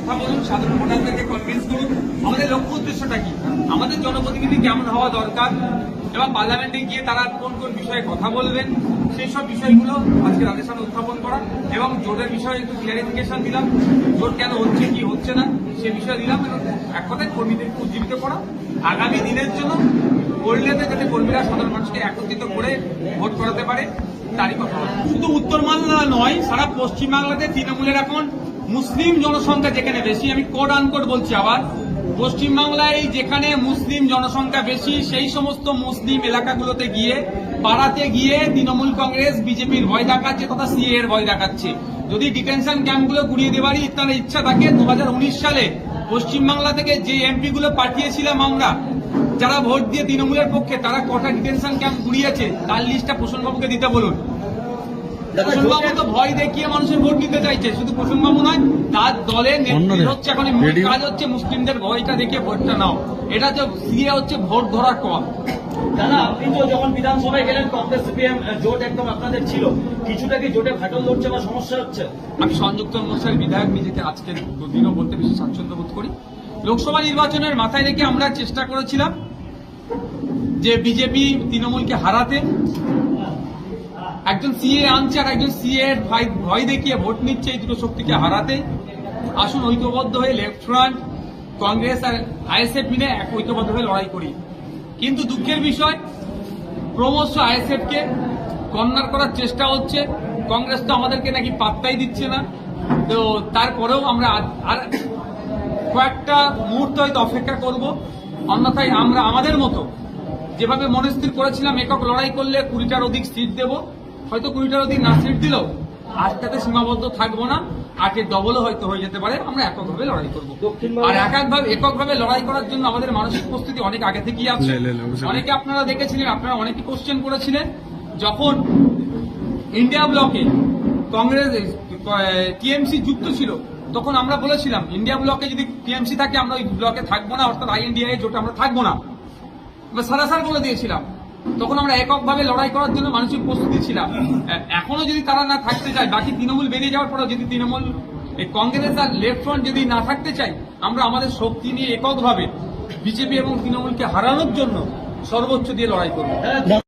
কথা বলুন, সাধারণ ভোটারদেরকে কনভিন্স করুন। আমাদের লক্ষ্য উদ্দেশ্যটা কি? আমাদের জনপ্রতিনিধি কেমন হওয়া দরকার? এবং পার্লামেন্টে গিয়ে তারা কোন কোন বিষয়ে কথা বলবেন? সেই সব বিষয়গুলো আজকে তাদের সামনে উত্থাপন করা এবং জোটের বিষয়ে একটু ক্লিয়ারিফিকেশন দিলাম। জোট কেন হচ্ছে, কি হচ্ছে না, সে বিষয়ে দিলাম এবং এক কথায় কর্মীদেরকে উজ্জীবিত করা। আগামী দিনের জন্য করলেতে যাতে কর্মীরা সাধারণ মানুষকে একত্রিত করে ভোট করাতে পারে, তারই কথা। শুধু উত্তর বাংলা নয়, সারা পশ্চিমবাংলাতে তৃণমূলের এখন মুসলিম জনসংখ্যা যেখানে বেশি, আমি কোড আনকোড বলছি আবার, পশ্চিমবাংলায় যেখানে মুসলিম জনসংখ্যা বেশি, সেই সমস্ত মুসলিম এলাকাগুলোতে গিয়ে, পাড়াতে গিয়ে তৃণমূল কংগ্রেস, বিজেপির ভয় দেখাচ্ছে তথা সিএ এর ভয় দেখাচ্ছে। যদি ডিটেনশন ক্যাম্পগুলো গুড়িয়ে দেওয়ারই তার ইচ্ছা থাকে দু হাজার উনিশ সালে পশ্চিমবাংলা থেকে যে এমপি গুলো পাঠিয়েছিলাম আমরা, যারা ভোট দিয়ে তৃণমূলের পক্ষে, তারা কটা ডিটেনশন ক্যাম্প গুড়িয়েছে তার লিস্টটা প্রসন্নবাবুকে দিতে বলুন। প্রসন্নবাবু ভয় দেখিয়ে মানুষের ভোট নিতে চাইছে। শুধু প্রসন্নবাবু নয় তার দলের নেতৃত্ব হচ্ছে এখন কাজ হচ্ছে মুসলিমদের ভয়টা দেখিয়ে ভোটটা নাও। এটা যে সিএ হচ্ছে ভোট ধরার কম দাদা আপনি তো যখন বিধানসভায় গেলেন কংগ্রেস সিপিএম জোট একদম আপনাদের ছিল। কিছুটা কি জোটে ফাটল ধরছে বা সমস্যা হচ্ছে? আমি সংযুক্ত মোর্চার বিধায়ক নিজেকে আজকের দিনও বলতে বেশি স্বাচ্ছন্দ্য বোধ করি। লোকসভা নির্বাচনের মাথায় রেখে আমরা চেষ্টা করেছিলাম যে বিজেপি তৃণমূলকে হারাতে। একজন সিএ আনছে আর একজন সিএ এর ভয় দেখিয়ে ভোট নিচ্ছে এই দুটো শক্তিকে হারাতে। আসুন ঐক্যবদ্ধ হয়ে লেফট ফ্রন্ট কংগ্রেস আর আইএসএফ মিলে এক ঐক্যবদ্ধ হয়ে লড়াই করি। কিন্তু দুঃখের বিষয়, ক্রমশ আইএসএফ কে কর্নার করার চেষ্টা হচ্ছে। কংগ্রেস তো আমাদেরকে নাকি পাত্তাই দিচ্ছে না। তো তারপরেও আমরা আর কয়েকটা মুহূর্ত হয়তো অপেক্ষা করব। অন্যথায় আমরা আমাদের মতো যেভাবে মনস্থির করেছিলাম, একক লড়াই করলে কুড়িটার অধিক সিট দেব। হয়তো কুড়িটার অধিক না সিট দিলেও আটটাতে সীমাবদ্ধ থাকব না। আটের ডবলও হয়তো হয়ে যেতে পারে আমরা এককভাবে লড়াই করব। আর এককভাবে এককভাবে লড়াই করার জন্য আমাদের মানসিক প্রস্তুতি অনেক আগে থেকেই আছে। অনেকে আপনারা দেখেছিলেন আপনারা অনেকে কোশ্চেন করেছিলেন যখন ইন্ডিয়া ব্লকে কংগ্রেস টিএমসি যুক্ত ছিল তখন আমরা বলেছিলাম ইন্ডিয়া ব্লকে যদি টিএমসি থাকে আমরা ওই ব্লকে থাকব না অর্থাৎ আই আইএনডিআই জোটে আমরা থাকব না। এবার সারাসার বলে দিয়েছিলাম তখন আমরা এককভাবে লড়াই করার জন্য মানসিক প্রস্তুতি ছিলাম। এখনও যদি তারা না থাকতে চায়, বাকি তৃণমূল বেরিয়ে যাওয়ার পরেও যদি তৃণমূল কংগ্রেস আর লেফট ফ্রন্ট যদি না থাকতে চাই আমরা আমাদের শক্তি নিয়ে এককভাবে বিজেপি এবং তৃণমূলকে হারানোর জন্য সর্বোচ্চ দিয়ে লড়াই করব।